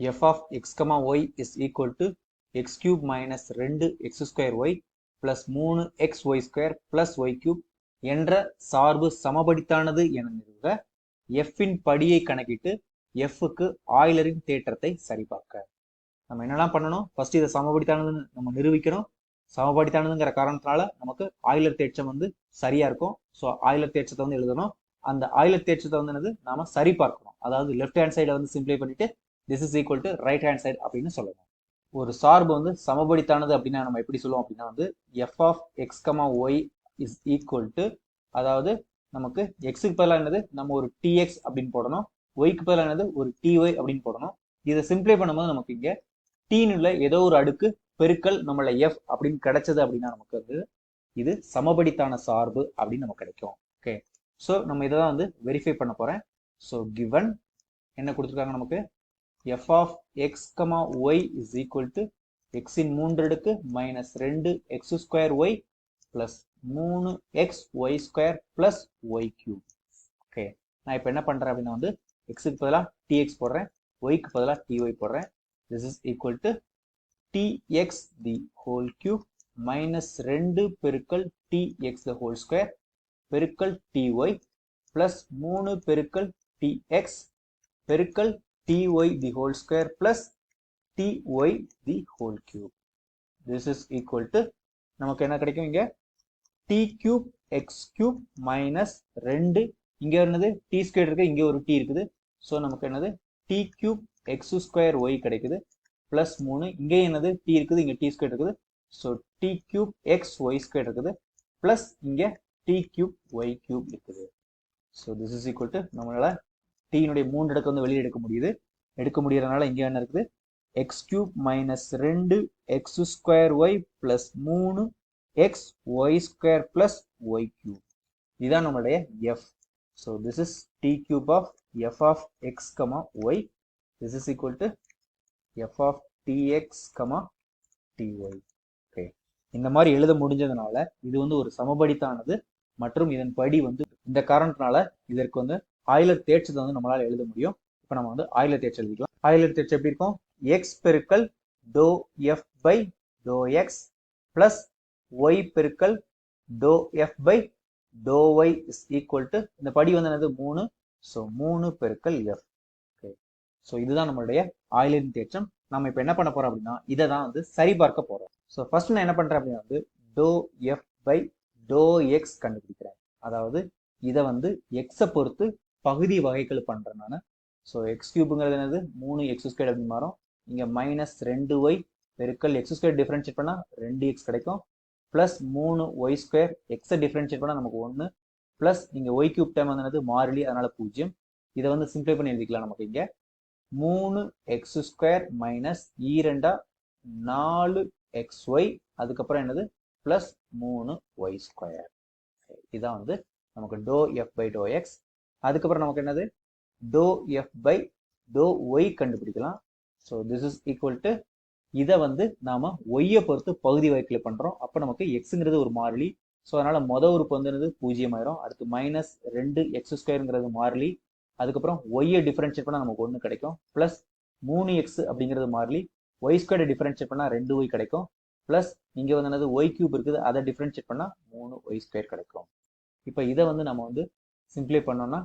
F of x comma y is equal to x cube minus ரெண்டு X square Y plus மூணு x y square plus y cube என்ற சார்பு சமபடித்தானது என நிறுவ எஃப்பின் படியை கணக்கிட்டு எஃப்க்கு ஆயிலரின் தேற்றத்தை சரிபார்க்க. நம்ம என்னெல்லாம் பண்ணணும்? ஃபர்ஸ்ட் இதை சமபடித்தானதுன்னு நம்ம நிரூபிக்கணும். சமபடித்தானதுங்கிற காரணத்தினால நமக்கு ஆயிலர் தேற்றம் வந்து சரியா இருக்கும். ஸோ ஆயிலர் தேற்றத்தை வந்து எழுதணும். அந்த ஆயிலர் தேற்றத்தை வந்து என்னது? நாம சரி பார்க்கணும் அதாவது லெஃப்ட் ஹேண்ட் சைடை வந்து சிம்ப்ளை பண்ணிட்டு this is equal to right hand side அப்படின்னு சொல்லலாம். ஒரு சார்பு வந்து சமபடித்தானது அப்படின்னா நம்ம எப்படி சொல்லுவோம் அப்படின்னா வந்து f of x comma y is equal to அதாவது நமக்கு எக்ஸுக்கு பதிலாக என்னது? நம்ம ஒரு டிஎக்ஸ் அப்படின்னு போடணும். ஒய்க்கு பதிலாக என்னது? ஒரு டிஒய் அப்படின்னு போடணும். இதை சிம்பிளை பண்ணும்போது நமக்கு இங்கே டீனுள்ள ஏதோ ஒரு அடுக்கு பெருக்கல் நம்மள எஃப் அப்படின்னு கிடைச்சது அப்படின்னா நமக்கு வந்து இது சமபடித்தான சார்பு அப்படின்னு நமக்கு கிடைக்கும். ஓகே ஸோ நம்ம இதை தான் வந்து வெரிஃபை பண்ண போகிறேன் ஸோ கிவன் என்ன கொடுத்துருக்காங்க நமக்கு? F of x comma y is equal to எக்ஸின் மூன்று அடுக்கு மைனஸ் ரெண்டு எக்ஸ் ஸ்கொயர் ஒய் பிளஸ் மூணு x y square plus y cube okay நான் இப்போ என்ன பண்ணுறேன் அப்படின்னா வந்து எக்ஸுக்கு பதிலாக டிஎக்ஸ் போடுறேன். ஒய்க்கு பதிலாக டிஒய் போடுறேன். This is equal to dx the whole cube minus ரெண்டு பெருக்கல் டிஎக்ஸ் த ஹோல் ஸ்கொயர் பெருக்கல் டிஒய் பிளஸ் மூணு பெருக்கல் டிஎக்ஸ் பெருக்கல் ty the whole square plus ty the whole cube. This is equal to நமக்கு என்ன கிடைக்கும் இங்க? T cube x cube minus ரெண்டு. இங்க என்னது? T square இருக்கு இங்க ஒரு t இருக்குது. ஸோ நமக்கு என்னது? T cube x square y கிடைக்குது. பிளஸ் மூணு. இங்கே என்னது? T இருக்குது இங்க டி square இருக்குது. So t cube x y square இருக்குது. பிளஸ் இங்க டி cube ஒய் cube இருக்குது. So this is equal to நம்மளால டீனுடைய மூன்று அடுக்கு வந்து வெளியே எடுக்க முடியுது. எடுக்க முடியறதுனால இங்கே என்ன இருக்குது? எக்ஸ் கியூப் மைனஸ் ரெண்டு எக்ஸ் ஸ்கொயர் ஒய் பிளஸ் மூணு x y square plus y cube இதுதான் நம்மளுடைய f so this is t cube of f of x comma y this is equal to f of dx comma dy okay இந்த மாதிரி எழுத முடிஞ்சதுனால இது வந்து ஒரு சமபடித்தானது மற்றும் இதன் படி வந்து இந்த காரணத்தினால இதற்கு வந்து ஆயிலர் தேற்றத்தை வந்து நம்மளால எழுத முடியும். இப்போ நம்ம வந்து ஆயிலர் தேற்றம் எழுதிக்கலாம். ஆயிலர் தேற்றம் எப்படி இருக்கும்? எக்ஸ் பெருக்கல் do f by do x plus y பெருக்கல் do f by do y is equal to இந்த படி வந்து என்னது? மூணு. ஸோ மூணு பெருக்கல் எஃப் ஓகே ஸோ இதுதான் நம்மளுடைய ஆயிலின் தேற்றம். நம்ம இப்போ என்ன பண்ண போறோம் அப்படின்னா இதை தான் வந்து சரிபார்க்க போறோம். ஸோ ஃபர்ஸ்ட் நான் என்ன பண்றேன் அப்படின்னா வந்து do f by do x கண்டுபிடிக்கிறேன். அதாவது இதை வந்து எக்ஸை பொறுத்து பகுதி வகைகள் பண்றேன் நான். ஸோ எக்ஸ் கியூபுங்கிறது என்னது? மூணு எக்ஸ் ஸ்கொயர் அப்படின்னு மாறும். இங்க மைனஸ் ரெண்டு ஒய் பெருக்கல் எக்ஸ் ஸ்கொயர் டிஃபரன்ஷியேட் பண்ணா ரெண்டு எக்ஸ் கிடைக்கும். பிளஸ் மூணு ஒய் ஸ்கொயர் எக்ஸை டிஃபரன்ஷியேட் பண்ணா நமக்கு ஒன்று பிளஸ் இங்க ஒய் கியூப் டைம் வந்து மாறிலி அதனால பூஜ்ஜியம். இதை வந்து சிம்ப்ளை பண்ணி எழுதிக்கலாம் நமக்கு இங்க. மூணு எக்ஸ் ஸ்கொயர் மைனஸ் ஈரெண்டா நாலு எக்ஸ் ஒய் அதுக்கப்புறம் என்னது? பிளஸ் மூணு ஒய் ஸ்கொயர் இதான் வந்து நமக்கு do f by do x அதுக்கப்புறம் நமக்கு என்னது? Do f by do y கண்டுபிடிக்கலாம். So this is equal to இதை வந்து நாம ஒய்யை பொறுத்து பகுதி வகைகள் பண்றோம். அப்போ நமக்கு எக்ஸுங்கிறது ஒரு மாறிலி. ஸோ அதனால மொத உறுப்பு வந்து பூஜ்ஜியம் ஆயிரும் அடுத்து மைனஸ் ரெண்டு எக்ஸ் ஸ்கொயருங்கிறது மாறிலி. அதுக்கப்புறம் ஒய்யை டிஃபரன்ஷியேட் பண்ணால் நமக்கு ஒன்று கிடைக்கும். ப்ளஸ் மூணு எக்ஸ் அப்படிங்கிறது மாறிலி. ஒய் ஸ்கொயரை டிஃபரன்ஷியேட் பண்ணால் ரெண்டு ஒய் கிடைக்கும். ப்ளஸ் இங்கே வந்து என்னது? ஒய் கியூப் இருக்குது. அதை டிஃபரன்ஷியேட் பண்ணால் மூணு ஒய் ஸ்கொயர் கிடைக்கும். இப்போ இதை வந்து நம்ம வந்து சிம்பிளை பண்ணோன்னா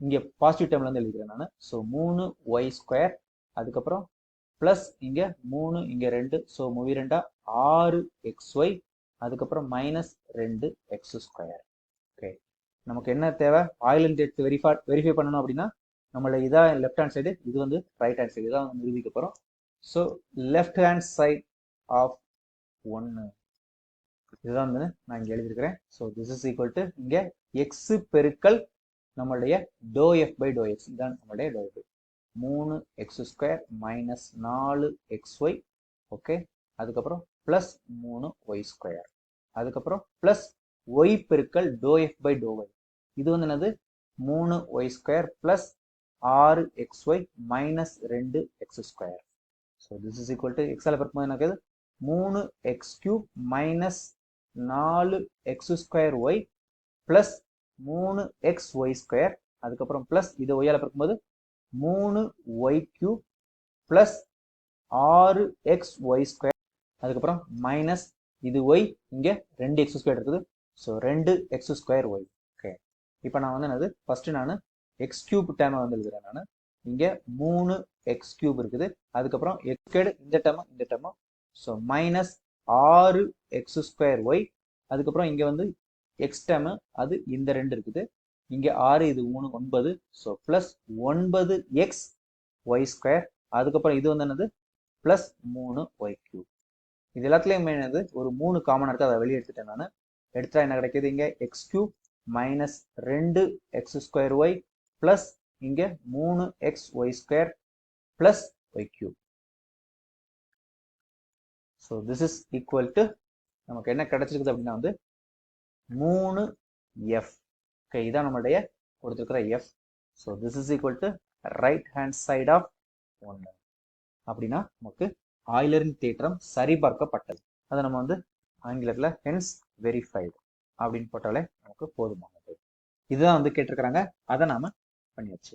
இங்கே பாசிட்டிவ் டேர்ம்லேருந்து எழுதிக்கிறேன் நான். ஸோ மூணு ஒய் ஸ்கொயர் அதுக்கப்புறம் ப்ளஸ் இங்கே மூணு இங்கே ரெண்டு. ஸோ மூவி ரெண்டா ஆறு எக்ஸ் ஒய் அதுக்கப்புறம் மைனஸ் ரெண்டு எக்ஸ் ஸ்கொயர் ஓகே நமக்கு என்ன தேவை? ஆயில் அண்ட் டேட் வெரிஃபை வெரிஃபை பண்ணணும் அப்படின்னா நம்மளை இதான் லெஃப்ட் ஹேண்ட் சைடு இது வந்து ரைட் ஹேண்ட் சைடு இதான் வந்து நிரூபிக்க போகிறோம் so left hand side of ஒன்று இதுதான் வந்து நான் இங்கே எழுதியிருக்கிறேன். So this is equal to இங்கே எக்ஸ் பெருக்கல் நம்மளுடைய do f by do x இதான் நம்மளுடைய டோ எஃப் மூணு எக்ஸ் ஸ்கொயர் மைனஸ் நாலு எக்ஸ் ஒய் ஓகே அதுக்கப்புறம் ப்ளஸ் மூணு ஒய் ஸ்கொயர் அதுக்கப்புறம் ப்ளஸ் ஒய் பெருக்கல் do f by do y இது வந்து என்னது? மூணு ஒய் ஸ்கொயர் ப்ளஸ் ஆறு எக்ஸ் ஒய் மைனஸ் ரெண்டு x square so this is equal to எக்ஸால் பெருக்கும்போது எனக்கு மூணு எக்ஸ் கியூப் மைனஸ் நாலு எக்ஸ் ஸ்கொயர் ஒய் ப்ளஸ் மூணு எக்ஸ் ஒய் ஸ்கொயர் அதுக்கப்புறம் ப்ளஸ் இது ஒய்யால் பிறக்கும்போது மூணு ஒய் கியூப் பிளஸ் ஆறு எக்ஸ் ஒய் ஸ்கொயர் அதுக்கப்புறம் மைனஸ் இது ஒய் இங்கே ரெண்டு எக்ஸ் ஸ்கொயர் இருக்குது. ஸோ ரெண்டு எக்ஸ் ஸ்கொயர் ஒய் ஓகே இப்போ நான் வந்து என்னது? ஃபஸ்ட்டு நான் எக்ஸ் கியூப் டேமை வந்து எழுதுறேன் நான். இங்கே மூணு எக்ஸ் கியூப் இருக்குது. அதுக்கப்புறம் எக்ஸ்கேடு இந்த டேமோ இந்த டேமோ ஸோ மைனஸ் ஆறு எக்ஸ் ஸ்கொயர் ஒய் அதுக்கப்புறம் இங்கே வந்து எக்ஸ் அது இந்த ரெண்டு இருக்குது. இங்கே ஆறு இது மூணு ஒன்பது. ஸோ ப்ளஸ் ஒன்பது எக்ஸ் ஒய் ஸ்கொயர் அதுக்கப்புறம் இது வந்து என்னது? ப்ளஸ் மூணு ஒய் கியூப் இது எல்லாத்துலேயும் என்னது? ஒரு மூணு காமன் இருக்குது அதை வெளியே எடுத்துட்டேன் நான். எடுத்தால் என்ன கிடைக்கிது இங்கே? எக்ஸ் கியூப் மைனஸ் ரெண்டு எக்ஸ் ஸ்கொயர் ஒய் ப்ளஸ் இங்கே மூணு x y square plus y cube so this is equal to நமக்கு என்ன கிடைச்சிருக்குது அப்படின்னா வந்து மூணு எஃப் ஓகே இதான் நம்மளுடைய கொடுத்துருக்கிற f so this is equal to right hand side of ஒன்று அப்படின்னா நமக்கு ஆயிலரின் தேற்றம் சரிபார்க்கப்பட்டது. அதை நம்ம வந்து ஆங்கிலத்தில் ஹென்ஸ் வெரிஃபைடு அப்படின்னு போட்டாலே நமக்கு போதுமானது. இதுதான் வந்து கேட்டிருக்கிறாங்க. அதை நாம பண்ணியாச்சு.